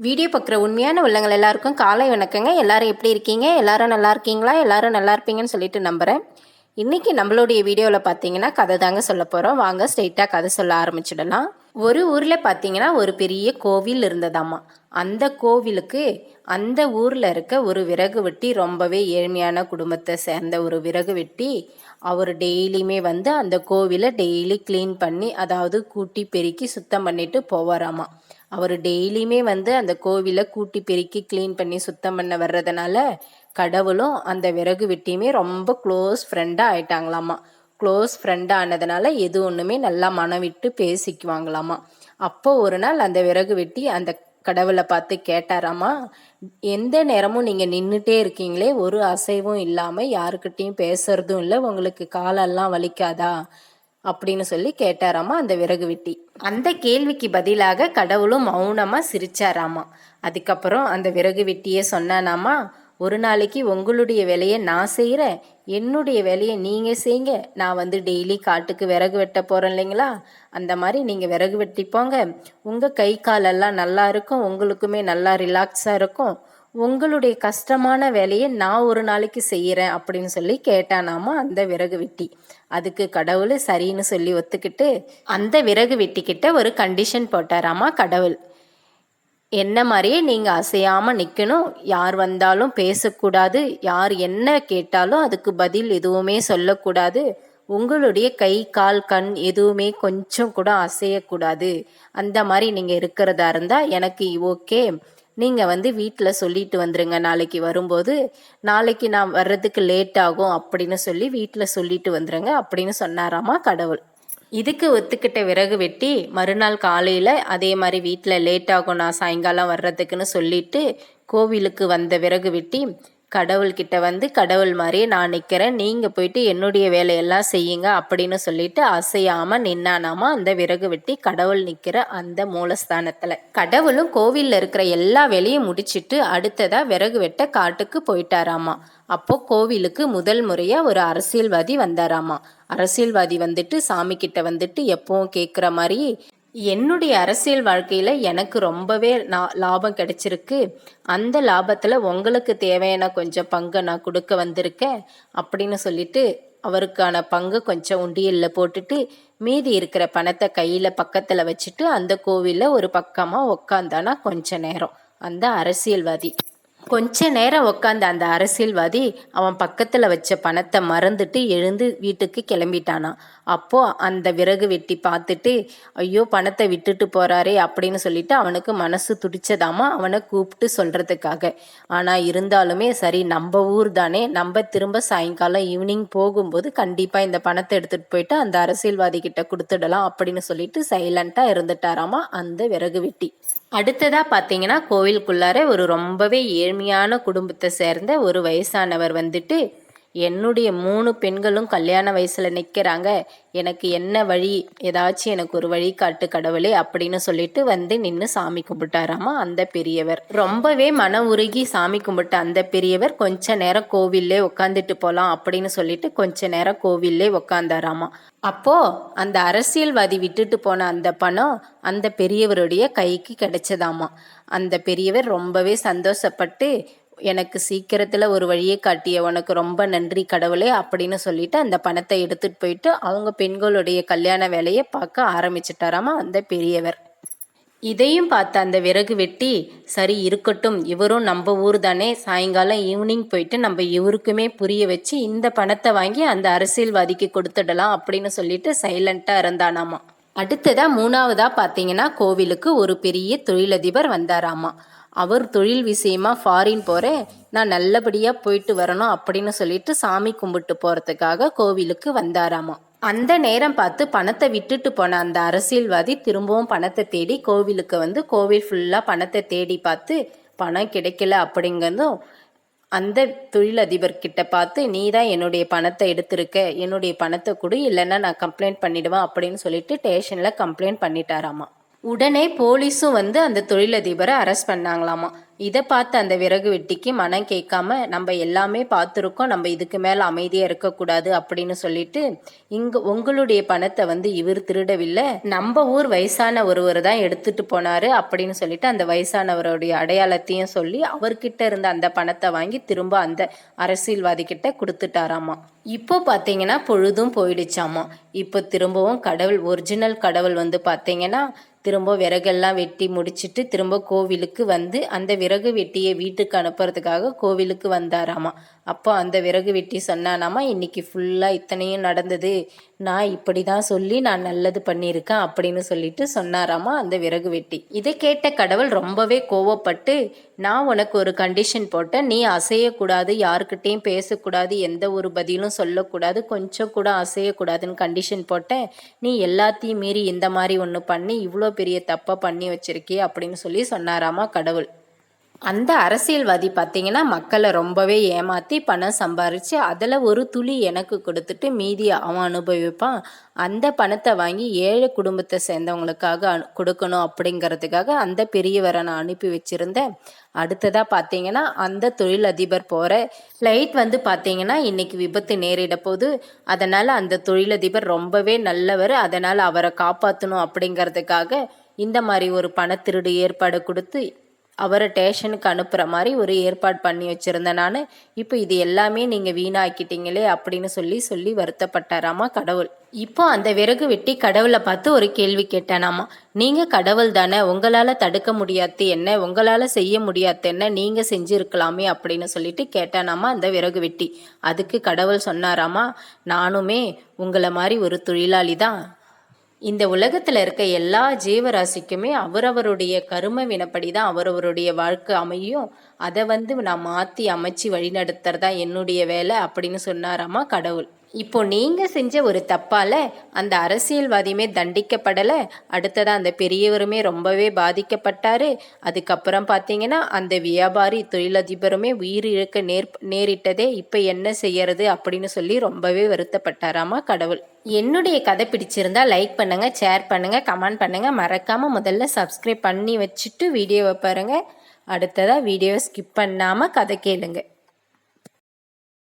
Video பார்க்குற உண்மையான உள்ளங்கள் எல்லாருக்கும் காலை வணக்கங்க. எல்லாரும் எப்படி இருக்கீங்க? எல்லாரும் நல்லா இருக்கீங்களா? எல்லாரும் நல்லா இருப்பீங்கன்னு சொல்லிட்டு நம்புகிறேன் இன்றைக்கி நம்மளுடைய வீடியோவில் பார்த்தீங்கன்னா கதை தாங்க சொல்ல போகிறோம் வாங்க ஸ்ட்ரெயிட்டாக கதை சொல்ல ஆரம்பிச்சிடலாம். ஒரு ஊரில் பார்த்தீங்கன்னா ஒரு பெரிய கோவில் இருந்ததாம்மா அந்த கோவிலுக்கு அந்த ஊரில் இருக்க ஒரு விறகு வெட்டி ரொம்பவே ஏழ்மையான குடும்பத்தை சேர்ந்த ஒரு விறகு வெட்டி அவர் டெய்லியுமே வந்து அந்த கோவிலை டெய்லி க்ளீன் பண்ணி அதாவது கூட்டி பெருக்கி சுத்தம் பண்ணிட்டு போவாராமா. அவர் டெய்லியுமே வந்து அந்த கோவிலை கூட்டி பெருக்கி க்ளீன் பண்ணி சுத்தம் பண்ண வர்றதுனால கடவுளும் அந்த விறகு வெட்டியுமே ரொம்ப க்ளோஸ் ஃப்ரெண்டாக ஆயிட்டாங்களாமா. க்ளோஸ் ஃப்ரெண்டாக ஆனதுனால எது ஒன்றுமே நல்லா மனம் விட்டு பேசிக்குவாங்களாமா. அப்போ ஒரு நாள் அந்த விறகு வெட்டி அந்த கடவுளை பார்த்து கேட்டாராமா எந்த நேரமும் நீங்கள் நின்றுட்டே இருக்கீங்களே ஒரு அசைவும் இல்லாமல் யாருக்கிட்டேயும் பேசுறதும் இல்லை உங்களுக்கு காலெல்லாம் வலிக்காதா? அப்படின்னு சொல்லி கேட்டாராமா அந்த விறகு வெட்டி. அந்த கேள்விக்கு பதிலாக கடவுளும் மௌனமாக சிரிச்சாராமா. அதுக்கப்புறம் அந்த விறகு வெட்டியே சொன்னானாமா ஒரு நாளைக்கு உங்களுடைய வேலையை நான் செய்கிறேன் என்னுடைய வேலையை நீங்கள் செய்யுங்க. நான் வந்து டெய்லி காட்டுக்கு விறகு வெட்ட போகிறேன் இல்லைங்களா? அந்த மாதிரி நீங்கள் விறகு வெட்டி போங்க உங்கள் கை காலெல்லாம் நல்லா இருக்கும். உங்களுக்குமே நல்லா ரிலாக்ஸாக இருக்கும். உங்களுடைய கஷ்டமான வேலையை நான் ஒரு நாளைக்கு செய்கிறேன் அப்படின்னு சொல்லி கேட்டானாமா அந்த விறகு வெட்டி. அதுக்கு கடவுள் சரின்னு சொல்லி ஒத்துக்கிட்டு அந்த விறகு வெட்டிக்கிட்ட ஒரு கண்டிஷன் போட்டாராமா கடவுள். என்ன மாதிரியே நீங்கள் அசையாமல் நிற்கணும் யார் வந்தாலும் பேசக்கூடாது. யார் என்ன கேட்டாலும் அதுக்கு பதில் எதுவுமே சொல்லக்கூடாது. உங்களுடைய கை கால் கண் எதுவுமே கொஞ்சம் கூட அசையக்கூடாது. அந்த மாதிரி நீங்கள் இருக்கிறதா இருந்தால் எனக்கு ஓகே நீங்கள் வந்து வீட்டில் சொல்லிட்டு வந்துருங்க. நாளைக்கு வரும்போது நாளைக்கு நான் வர்றதுக்கு லேட் ஆகும் அப்படின்னு சொல்லி வீட்டில் சொல்லிட்டு வந்துருங்க அப்படின்னு சொன்னாராமா கடவுள். இதுக்கு ஒத்துக்கிட்ட விறகு வெட்டி மறுநாள் காலையில் அதே மாதிரி வீட்டில் லேட் ஆகும். நான் சாயங்காலம் வர்றதுக்குன்னு சொல்லிட்டு கோவிலுக்கு வந்த விறகு வெட்டி கடவுள்கிட்ட வந்து கடவுள் மாதிரியே நான் நிற்கிறேன் நீங்கள் போயிட்டு என்னுடைய வேலையெல்லாம் செய்யுங்க அப்படின்னு சொல்லிட்டு அசையாமல் நின்னானாமா அந்த விறகு வெட்டி கடவுள் நிற்கிற அந்த மூலஸ்தானத்தில். கடவுளும் கோவிலில் இருக்கிற எல்லா வேலையும் முடிச்சிட்டு அடுத்ததாக விறகு வெட்ட காட்டுக்கு போயிட்டாராமா. அப்போ கோவிலுக்கு முதல் முறையாக ஒரு அரசியல்வாதி வந்தாராமா. அரசியல்வாதி வந்துட்டு சாமி கிட்ட வந்துட்டு எப்பவும் கேட்குற மாதிரி என்னுடைய அரசியல் வாழ்க்கையில் எனக்கு ரொம்பவே நான் லாபம் கிடைச்சிருக்கு. அந்த லாபத்தில் உங்களுக்கு தேவையான கொஞ்சம் பங்கை நான் கொடுக்க வந்திருக்கேன் அப்படின்னு சொல்லிட்டு அவருக்கான பங்கு கொஞ்சம் உண்டியலில் போட்டுட்டு மீதி இருக்கிற பணத்தை கையில் பக்கத்தில் வச்சுட்டு அந்த கோவிலில் ஒரு பக்கமாக உக்காந்தானா கொஞ்ச நேரம். அந்த அரசியல்வாதி. கொஞ்ச நேரம் உட்காந்த அந்த அரசியல்வாதி அவன் பக்கத்தில் வச்ச பணத்தை மறந்துட்டு எழுந்து வீட்டுக்கு கிளம்பிட்டானான் அப்போது அந்த விறகு வெட்டி பார்த்துட்டு ஐயோ பணத்தை விட்டுட்டு போகிறாரே அப்படின்னு சொல்லிட்டு அவனுக்கு மனசு துடிச்சதாமா அவனை கூப்பிட்டு சொல்கிறதுக்காக ஆனால் இருந்தாலுமே சரி நம்ம ஊர் தானே நம்ம திரும்ப சாயங்காலம் ஈவினிங் போகும்போது கண்டிப்பாக இந்த பணத்தை எடுத்துகிட்டு போயிட்டு அந்த அரசியல்வாதி கிட்ட கொடுத்துடலாம் அப்படின்னு சொல்லிட்டு சைலண்ட்டாக இருந்துட்டாராமா அந்த விறகு வெட்டி. அடுத்ததாக பார்த்தீங்கன்னா கோவிலுக்குள்ளார ஒரு ரொம்பவே ஏழ்மையான குடும்பத்தை சேர்ந்த ஒரு வயசானவர் வந்துட்டு என்னுடைய மூணு பெண்களும் கல்யாண வயசில் நிற்கிறாங்க எனக்கு என்ன வழி? ஏதாச்சும் எனக்கு ஒரு வழி காட்டு கடவுளே அப்படின்னு சொல்லிட்டு வந்து நின்று சாமி கும்பிட்டாராமா அந்த பெரியவர். ரொம்பவே மன உருகி சாமி கும்பிட்ட அந்த பெரியவர் கொஞ்ச நேரம் கோவில்லே உட்காந்துட்டு போகலாம் அப்படின்னு சொல்லிட்டு கொஞ்ச நேரம் கோவில்லே உட்காந்தாராமா அப்போ அந்த அரசியல்வாதி விட்டுட்டு போன அந்த பணம் அந்த பெரியவருடைய கைக்கு கிடைச்சதாமா. அந்த பெரியவர் ரொம்பவே சந்தோஷப்பட்டு எனக்கு சீக்கிரத்தில் ஒரு வழியை காட்டிய உனக்கு ரொம்ப நன்றி கடவுளே அப்படின்னு சொல்லிட்டு அந்த பணத்தை எடுத்துட்டு போயிட்டு அவங்க பெண்களுடைய கல்யாண வேலையை பார்க்க ஆரம்பிச்சிட்டாராமா அந்த பெரியவர். இதையும் பார்த்த அந்த விறகு வெட்டி சரி இருக்கட்டும் இவரும் நம்ம ஊர் தானே சாயங்காலம் ஈவினிங் போயிட்டு நம்ம இவருக்குமே புரிய வச்சு இந்த பணத்தை வாங்கி அந்த அரசியல்வாதிக்கு கொடுத்துடலாம் அப்படின்னு சொல்லிட்டு சைலண்ட்டாக இருந்தானாமா அடுத்ததா மூணாவதா பார்த்தீங்கன்னா கோவிலுக்கு ஒரு பெரிய தொழிலதிபர் வந்தாராமா. அவர் தொழில் விஷயமா ஃபாரின் போகிறேன் நான் நல்லபடியாக போயிட்டு வரணும் அப்படின்னு சொல்லிட்டு சாமி கும்பிட்டு போகிறதுக்காக கோவிலுக்கு வந்தாராமா. அந்த நேரம் பார்த்து பணத்தை விட்டுட்டு போன அந்த அரசியல்வாதி திரும்பவும் பணத்தை தேடி கோவிலுக்கு வந்து கோவில் ஃபுல்லாக பணத்தை தேடி பார்த்து பணம் கிடைக்கல அப்படிங்கிறதும் அந்த தொழிலதிபர்கிட்ட பார்த்து நீ தான் என்னுடைய பணத்தை எடுத்திருக்க என்னுடைய பணத்தை கொடு இல்லைன்னா நான் கம்ப்ளைண்ட் பண்ணிடுவேன் அப்படின்னு சொல்லிட்டு ஸ்டேஷனில் கம்ப்ளைண்ட் பண்ணிட்டாராமா. உடனே போலீஸும் வந்து அந்த தொழிலதிபரை அரெஸ்ட் பண்ணாங்களாமா? இதை பார்த்து அந்த விறகு வெட்டிக்கு மனம் கேட்காம நம்ம எல்லாமே பார்த்துருக்கோம் நம்ம இதுக்கு மேலே அமைதியாக இருக்கக்கூடாது அப்படின்னு சொல்லிட்டு இங்கே உங்களுடைய பணத்தை வந்து இவர் திருடவில்லை நம்ம ஊர் வயசான ஒருவர் தான் எடுத்துட்டு போனாரு அப்படின்னு சொல்லிட்டு அந்த வயசானவருடைய அடையாளத்தையும் சொல்லி அவர்கிட்ட இருந்த அந்த பணத்தை வாங்கி திரும்ப அந்த அரசியல்வாதி கிட்ட கொடுத்துட்டாராமா? இப்போ பார்த்தீங்கன்னா பொழுதும் போயிடுச்சாமா? இப்போ திரும்பவும் கடவுள் ஒரிஜினல் கடவுள் வந்து பார்த்தீங்கன்னா திரும்ப விறகெல்லாம் வெட்டி முடிச்சிட்டு திரும்ப கோவிலுக்கு வந்து அந்த விறகு வெட்டியை வீட்டுக்கு அனுப்புறதுக்காக கோவிலுக்கு வந்தாராமா. அப்போ அந்த விறகு வெட்டி சொன்னானாமா இன்னைக்கு ஃபுல்லாக இத்தனையும் நடந்தது. நான் இப்படி தான் சொல்லி நான் நல்லது பண்ணியிருக்கேன் அப்படின்னு சொல்லிட்டு சொன்னாராமா அந்த விறகு வெட்டி. இதை கேட்ட கடவுள் ரொம்பவே கோவப்பட்டு நான் உனக்கு ஒரு கண்டிஷன் போட்டேன். நீ அசையக்கூடாது யாருக்கிட்டேயும் பேசக்கூடாது எந்த ஒரு பதிலும் சொல்லக்கூடாது கொஞ்சம் கூட அசையக்கூடாதுன்னு கண்டிஷன் போட்டேன். நீ எல்லாத்தையும் மீறி இந்த மாதிரி ஒன்று பண்ணி இவ்வளோ பெரிய தப்பை பண்ணி வச்சிருக்கே அப்படின்னு சொல்லி சொன்னாராமா கடவுள். அந்த அரசியல்வாதி பார்த்தீங்கன்னா மக்களை ரொம்பவே ஏமாற்றி பணம் சம்பாரித்து அதில் ஒரு துளி எனக்கு கொடுத்துட்டு மீதி அவன் அனுபவிப்பான். அந்த பணத்தை வாங்கி ஏழை குடும்பத்தை சேர்ந்தவங்களுக்காக அனு கொடுக்கணும் அப்படிங்கிறதுக்காக அந்த பெரியவரை நான் அனுப்பி வச்சுருந்தேன். அடுத்ததாக பார்த்தீங்கன்னா அந்த தொழிலதிபர் போகிற ஃப்ளைட் வந்து பார்த்தீங்கன்னா இன்னைக்கு விபத்து நேரிட போது அதனால் அந்த தொழிலதிபர் ரொம்பவே நல்லவர். அதனால் அவரை காப்பாற்றணும் அப்படிங்கிறதுக்காக இந்த மாதிரி ஒரு பணத்திருடு ஏற்பாடு கொடுத்து அவரை ஸ்டேஷனுக்கு அனுப்புகிற மாதிரி ஒரு ஏற்பாடு பண்ணி வச்சுருந்தேன் நான். இப்போ இது எல்லாமே நீங்கள் வீணாக்கிட்டீங்களே அப்படின்னு சொல்லி சொல்லி வருத்தப்பட்டாராமா கடவுள். இப்போ அந்த விறகு வெட்டி கடவுளை பார்த்து ஒரு கேள்வி கேட்டானாமா நீங்கள் கடவுள் தானே உங்களால் தடுக்க முடியாது என்ன உங்களால் செய்ய முடியாது என்ன நீங்கள் செஞ்சுருக்கலாமே அப்படின்னு சொல்லிட்டு கேட்டானாமா அந்த விறகு வெட்டி. அதுக்கு கடவுள் சொன்னாராமா நானுமே உங்களை மாதிரி ஒரு தொழிலாளி தான் இந்த உலகத்தில் இருக்க எல்லா ஜீவராசிக்குமே அவரவருடைய கரும வினப்படி தான் அவரவருடைய வாழ்க்கை அமையும். அதை வந்து நான் மாற்றி அமைச்சு வழிநடத்துறதா என்னுடைய வேலை அப்படின்னு சொன்னாராமா கடவுள். இப்போ நீங்கள் செஞ்ச ஒரு தப்பால் அந்த அரசியல்வாதியுமே தண்டிக்கப்படலை. அடுத்ததாக அந்த பெரியவருமே ரொம்பவே பாதிக்கப்பட்டார். அதுக்கப்புறம் பார்த்தீங்கன்னா அந்த வியாபாரி தொழிலதிபருமே உயிர் இழக்க நேர் நேரிட்டதே இப்போ என்ன செய்யறது அப்படின்னு சொல்லி ரொம்பவே வருத்தப்பட்டாராமா கடவுள். என்னுடைய கதை பிடிச்சிருந்தா லைக் பண்ணுங்கள் ஷேர் பண்ணுங்கள் கமெண்ட் பண்ணுங்கள் மறக்காமல் முதல்ல சப்ஸ்கிரைப் பண்ணி வச்சுட்டு வீடியோவை பாருங்கள் அடுத்ததாக வீடியோவை ஸ்கிப் பண்ணாமல் கதை கேளுங்க.